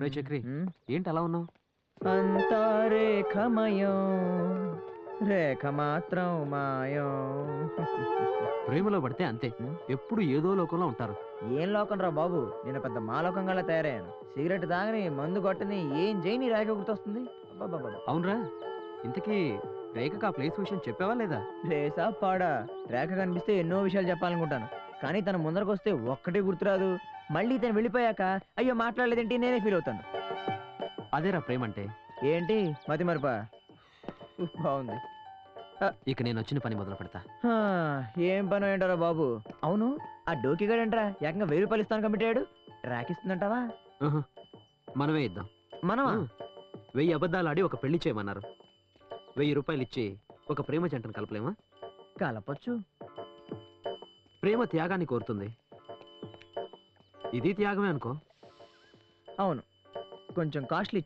రే చక్రి ఏంటి అలా ఉన్నావు అంతా రేఖమయం రేఖ మాత్రం మాయం ప్రేమలో పడితే అంతే ఎప్పుడు ఏదో లోకంలో ఉంటారు ఏం లోకం రా బాబు నేను పెద్ద మాలోకంగా తయారయ్యాను సిగరెట్ తాగని మందు కొట్టని ఏం చేయని రేఖ గుర్తొస్తుంది అవునరా ఇంతకీ రేఖకు ఆ ప్లేస్ విషయం చెప్పావా లేదా లేసా పాడా రేఖ కనిపిస్తే ఎన్నో విషయాలు చెప్పాలనుకుంటాను కానీ తన ముందరకు వస్తే ఒక్కటే గుర్తురాదు మళ్ళీ తను వెళ్ళిపోయాక అయ్యో మాట్లాడలేదేంటి నేనే ఫీల్ అవుతాను. అదేరా ప్రేమ అంటే ఏంటి? మతి మరపా. బాగుంది. ఇక నేను వచ్చిన పని మొదలు పెడతా. హా, ఏం పని ఏంటారా బాబు? అవును ఆ డోకిగాడంట్రా ఏకంగా వెయ్యి రూపాయలు ఇస్తాను కమిటాడు రాకిస్తుందంటావా ఆహా, మనమే ఇద్దాం. మనమా? వెయ్యి అబద్ధాలు ఆడి ఒక పెళ్ళి చేయమన్నారు. వెయ్యి రూపాయలు ఇచ్చి ఒక ప్రేమ జంటను కలపలేమా? కలపొచ్చు. ప్రేమ త్యాగాన్ని కోరుతుంది. ఇది త్యాగమే అనుకో. అవును. కొంచెం costly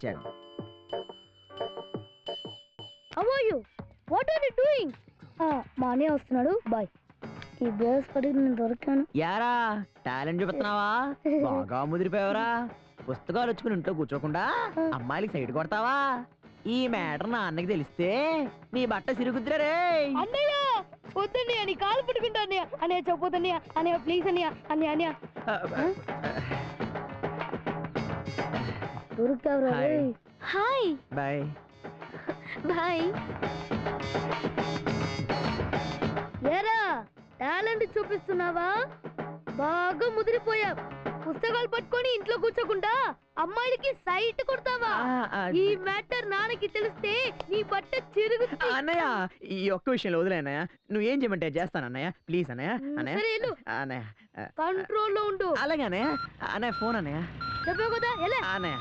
are you what are you doing మా వస్తున్నాడు. బాయ్. ఈ బృహస్పతికి నేను దొరికాను. యారా టాలెంట్ చూపిస్తున్నావా? బాగా ముదిరిపోయావరా. పుస్తకాలు వచ్చుకుని ఇంట్లో కూర్చోకుండా అమ్మాయిలకి సైడ్ కొడతావా? ఈ మ్యాటర్ నా అన్నకి తెలిస్తే నీ బట్ట సిరుగుద్దురా రే అన్నయ్య వద్దన్నయ్య నీ కాలు పట్టుకుంటా అన్నయ్య. అన్నయ్య చెప్పొద్దన్నయ్య అన్నయ్య ప్లీజ్ అన్నయ్య అన్నయ్య అన్నయ్య. దొరికావురా హాయ్. హాయ్ బాయ్ బాయ్ ఏరా టాలెంట్ చూపిస్తున్నావా? బాగా ముదిరిపోయా పుస్తకాలు పట్టుకొని ఇంట్లో కూర్చోకుండా అమ్మాయిలకి సైట్ కొడతావా? ఈ మ్యాటర్ నాన్నకి తెలిస్తే నీ బట్ట చిరుగు అన్నయ్య ఈ ఒక్క విషయంలో వదిలే అన్నయ్య. నువ్వు ఏం చేయమంటే చేస్తాను అన్నయ్య. ప్లీజ్ అన్నయ్య అన్నయ్య. అన్నయ్య కంట్రోల్లో ఉండు. అలాగే అన్నయ్య. అన్నయ్య ఫోన్ అన్నయ్య. చెప్పావు కదా ఎలా అన్నయ్య.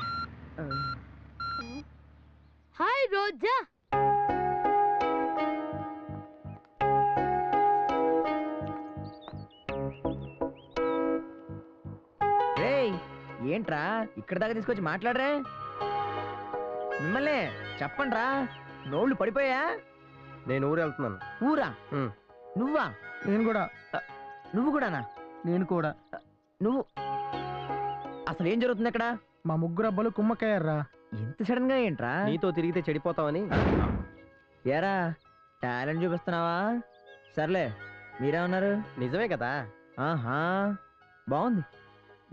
హాయ్ రోజా. ఏంట్రా? ఇక్కడ దాకా తీసుకొచ్చి మాట్లాడరే? మిమ్మల్ని చెప్పండ్రా. నోళ్ళు పడిపోయా? నేను ఊరు వెళ్తున్నాను. ఊరా. నువ్వా? నేను కూడా. నువ్వు కూడానా? నేను కూడా. నువ్వు? అసలు ఏం జరుగుతుంది అక్కడ? మా ముగ్గురు అబ్బలు కుమ్మక్కయ్యారా? ఎంత సడన్గా ఏంట్రా నీతో తిరిగితే చెడిపోతావని. ఏరా టాలెంట్ చూపిస్తున్నావా? సర్లే మీరే ఉన్నారు నిజమే కదా. ఆహా బాగుంది.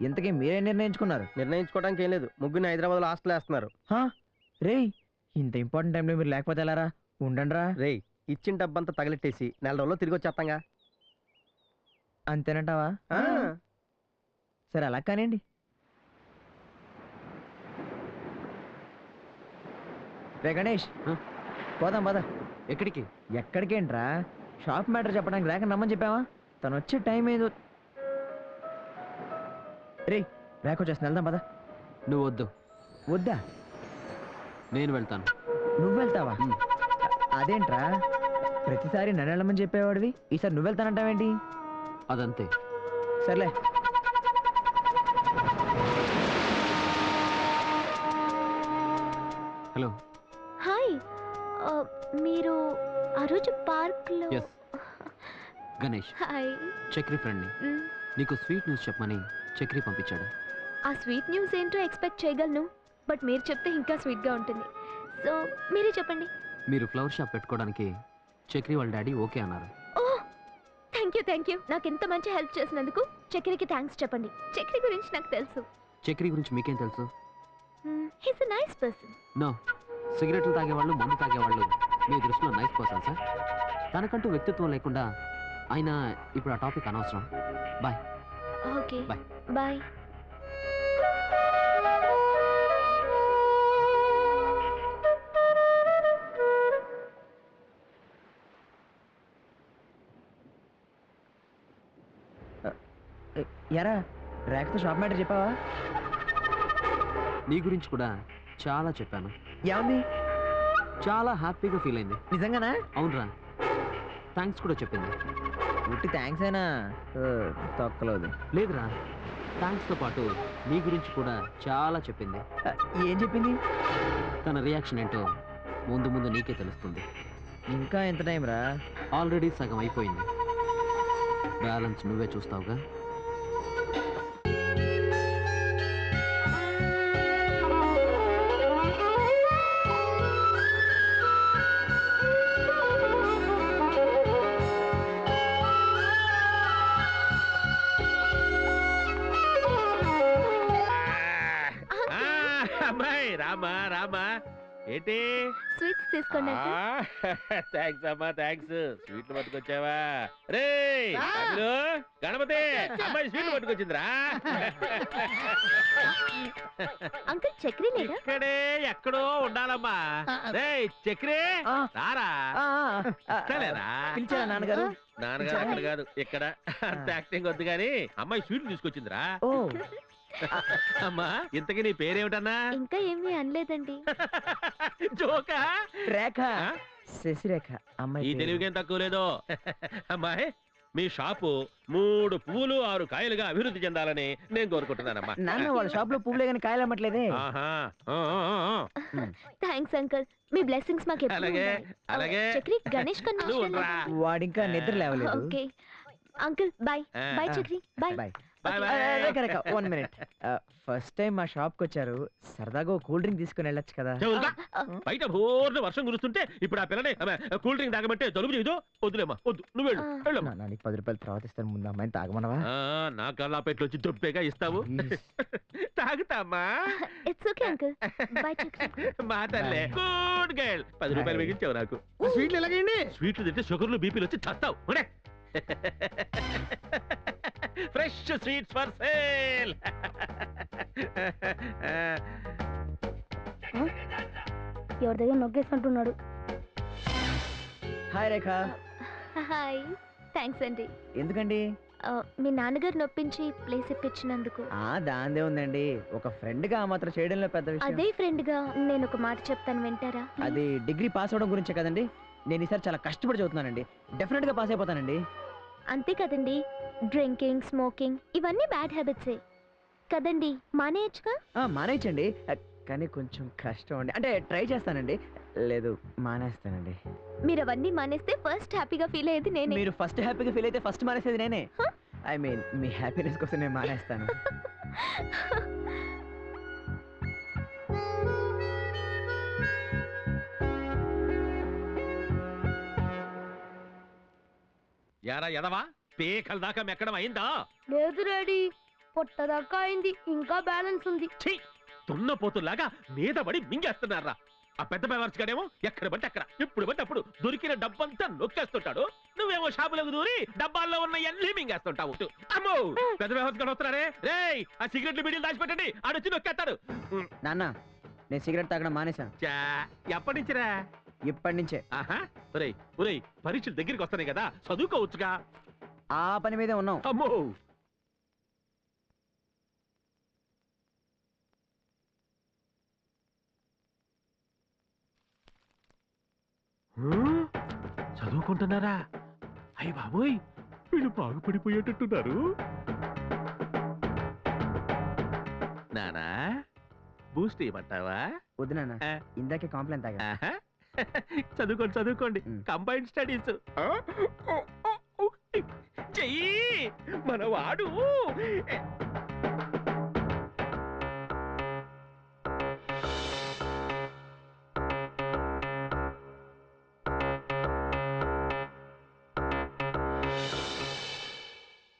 ఇంతకీ మీరే నిర్ణయించుకున్నారు? నిర్ణయించుకోవడానికి ఏం లేదు. ముగ్గురిని హైదరాబాద్లో హాస్టల్ వేస్తున్నారు. హా? రేయ్ ఇంత ఇంపార్టెంట్ టైంలో మీరు లేకపోతే ఎలారా ఉండండిరా. రేయ్ ఇచ్చిన డబ్బంతా తగిలెట్టేసి నెల రోజుల్లో తిరిగి వచ్చేస్తాంగా. అంతేనంటావా? ఆ, సరే అలా కానివ్వండి. రే గణేష్. ఆ? పోదాం పద. ఎక్కడికి? ఎక్కడికేంట్రా? షాప్ మ్యాటర్ చెప్పడానికి రేక నమ్మని చెప్పావా? తను వచ్చే టైం ఏదో రే రేక వచ్చేసి వెళ్దాం పద. నువ్వు వద్దు. వద్దా? నేను వెళ్తాను. నువ్వు వెళ్తావా. అదేంట్రా? ప్రతిసారి నన్ను వెళ్ళమని చెప్పేవాడివి ఈసారి నువ్వు వెళ్తానంటావేంటి అదంతే. సర్లే. హలో. హాయ్. మీరు ఆ రోజు పార్క్ గణేష్. హాయ్. చక్రి ఫ్రెండ్ని నీకు స్వీట్ న్యూస్ చెప్పమని చక్రి పంపించాడు. ఆ స్వీట్ న్యూస్ ఏంటో ఎక్స్పెక్ట్ చేయగలను బట్ మీరు చెప్తే ఇంకా స్వీట్గా ఉంటుంది. సో మీరే చెప్పండి. మీరు ఫ్లవర్ షాప్ పెట్టుకోవడానికి చక్రి వాళ్ళ డాడీ ఓకే అన్నారు. ఓ థ్యాంక్ యూ థ్యాంక్ యూ. నాకు ఎంత మంచి హెల్ప్ చేసినందుకు చక్రికి థ్యాంక్స్ చెప్పండి. చక్రి గురించి నాకు తెలుసు. చక్రి గురించి మీకేం తెలుసు? He's a nice person no సిగరెట్లు తాగేవాళ్ళు మందు తాగేవాళ్ళు మీ దృష్టిలో నైస్ పర్సన్ సార్ తనకంటూ వ్యక్తిత్వం లేకుండా ఆయన ఇప్పుడు ఆ టాపిక్ అనవసరం. బాయ్. ఓకే. Bye. బాయ్. ఎరా రేకతో షాప్ మ్యాటర్ చెప్పావా? నీ గురించి కూడా చాలా చెప్పాను. ఏముంది? చాలా హ్యాపీగా ఫీల్ అయింది. నిజంగానా? అవునరా. థ్యాంక్స్ కూడా చెప్పింది. ఉట్టి థ్యాంక్స్ అయినా తొక్కలేదు. లేదురా. థ్యాంక్స్తో పాటు నీ గురించి కూడా చాలా చెప్పింది. ఏం చెప్పింది? తన రియాక్షన్ ఏంటో ముందు ముందు నీకే తెలుస్తుంది. ఇంకా ఎంత టైం రా? ఆల్రెడీ సగం అయిపోయింది. బ్యాలెన్స్ నువ్వే చూస్తావుగా? రామా రామా. ఏంటి? స్వీట్స్ తీసుకోండి. థ్యాంక్స్ అమ్మా థ్యాంక్స్ స్వీట్లు పట్టుకొచ్చావా? రే అల్లు, గణపతి అమ్మాయి స్వీట్లు పట్టుకొచ్చిందిరా. అంకుల్ చక్రీ లేడా ఇక్కడే ఎక్కడో ఉండాలమ్మా. రే చక్రి ఆ. రారా? ఆ, ఆ, ఆ, ఇస్తలేరా? పిలిచారా నాన్నగారు? నాన్నగారు అక్కడ కాదు ఇక్కడ. అంత యాక్టింగ్ వద్దు కానీ అమ్మాయి స్వీట్లు తీసుకొచ్చిందిరా. ఓ. అమ్మా ఇంతకీ నీ పేరేమిటన్నా? ఇంకా ఏమీ అనలేదండి. జోకా? రేఖ? శశిరేఖ ఈ అమ్మాయి పేరు. తెలివికేం తక్కువ లేదో. అమ్మాయి మీ షాపు మూడు పువ్వులు ఆరు కాయలుగా అభివృద్ధి చెందాలని నేను కోరుకుంటున్నానమ్మా. నాన్న వాళ్ళ షాప్లో పువ్వులే కానీ కాయలు అమ్మట్లేదే. ఆహా. ఆ, ఆ, ఆ, ఆ. Thanks uncle. మీ బ్లెస్సింగ్స్ మాకు ఎప్పుడూ అలాగే, ఉండాలి. అలాగే. చక్రి గణేష్ కన్నా నువ్వు ఉండరా. వాడింకా నిద్ర లేవలేదు. ఓకే. Uncle bye. ఆ. Bye Chakri. Bye. Bye. One minute first time మా షాప్కి వచ్చారు సరదాగా కూల్ డ్రింక్ తీసుకుని వెళ్ళొచ్చు కదా. బయట బోర్న వర్షం కురుస్తుంటే ఇప్పుడు ఆ పిల్లని కూల్ డ్రింక్ తాగమంటే జలుబు చేయదు. వద్దులేమ్మా వద్దు నువ్వు వెళ్ళు. నాన్న నీకు పది రూపాయలు తర్వాత ఇస్తాను. ముందు అమ్మాయిని తాగమనవా? ఆ, నా కల్లాపెట్లు వచ్చి దొబ్బేగా ఇస్తావు. తాగుతామ్మా ఇట్స్ ఓకే అంకుల్ మా తల్లే. గుడ్ గర్ల్ పది రూపాయలు. మిగిల్చావు నాకు. స్వీట్లు ఎలాగండి స్వీట్లు తింటే షుగర్లు బీపీలు వచ్చి చస్తావు. Fresh sweets for sale. ఎవరి దగ్గర నొక్కేసినట్టున్నాడు. హాయ్ రేఖ. హాయ్. థ్యాంక్స్ అండి. ఎందుకండి? మీ నాన్నగారు నొప్పించి ప్లేస్ ఇప్పించినందుకు ఆ దాందే ఉందండి. ఒక ఫ్రెండ్గా ఆ మాత్రం చేయడంలో పెద్ద విషయం. అదే ఫ్రెండ్గా నేను ఒక మాట చెప్తాను వింటారా? అది డిగ్రీ పాస్ అవడం గురించే కదండి. నేను ఈసారి చాలా కష్టపడి చదువుతున్నానండి. డెఫినెట్గా పాస్ అయిపోతానండి. అంతే కదండి. డ్రింకింగ్ స్మోకింగ్ ఇవన్నీ బ్యాడ్ హ్యాబిట్సే. కదండి మానేయచ్చుగా? మానేయచ్చండి. కానీ కొంచెం కష్టం అండి. అంటే ట్రై చేస్తానండి. లేదు మానేస్తానండి. మీరు అవన్నీ మానేస్తే ఫస్ట్ హ్యాపీగా ఫీల్ అయ్యేది నేనే. మీరు ఫస్ట్ హ్యాపీగా ఫీల్ అయితే ఫస్ట్ మానేసేది నేనే. ఐ మీన్ మీ హ్యాపీనెస్ కోసం నేను మానేస్తాను. యారా ఎదవా? పేకల దాకా మెక్కడం అయిందా? లేదు రెడీ పొట్టదాకా అయింది ఇంకా బ్యాలెన్స్ ఉంది. ఛీ! తున్న పోతుల్లాగా మీద పడి మింగేస్తున్నారా? ఆ పెద్ద బెవర్స్ గడేమో ఎక్కడ పడితే అక్కడ ఎప్పుడు పడితే అప్పుడు దొరికిన డబ్బంతా నొక్కేస్తుంటాడు. నువ్వేమో షాపులకు దూరి డబ్బాల్లో ఉన్న అన్ని మింగేస్తుంటావు. అమ్మో! పెద్ద బెవర్స్ గడ వస్తున్నారే రేయ్ ఆ సిగరెట్లు బిడీలు దాచిపెట్టండి. ఆడొచ్చి నొక్కేస్తాడు. నాన్న నేను సిగరెట్ తాగడం మానేశాను. చా ఎప్పటి నుంచిరా ఇప్పటి నుంచే. ఒరేయ్ ఒరేయ్ పరీక్షలు దగ్గరికి వస్తున్నాయి కదా చదువుకోవచ్చుగా. ఆ పని మీదే ఉన్నాం. అమ్మో? చదువుకుంటున్నారా? అయ్య బాబోయ్ వీళ్ళు బాగుపడిపోయేటట్టున్నారు. నానా బూస్ట్ ఇవ్వమంటావా? వద్దు నాన్న ఆ. ఇందాకే కాంప్లైంట్ తాగా. చదువుకోండి చదువుకోండి. మ్. కంబైన్డ్ స్టడీస్ చెయ్యి. మన వాడు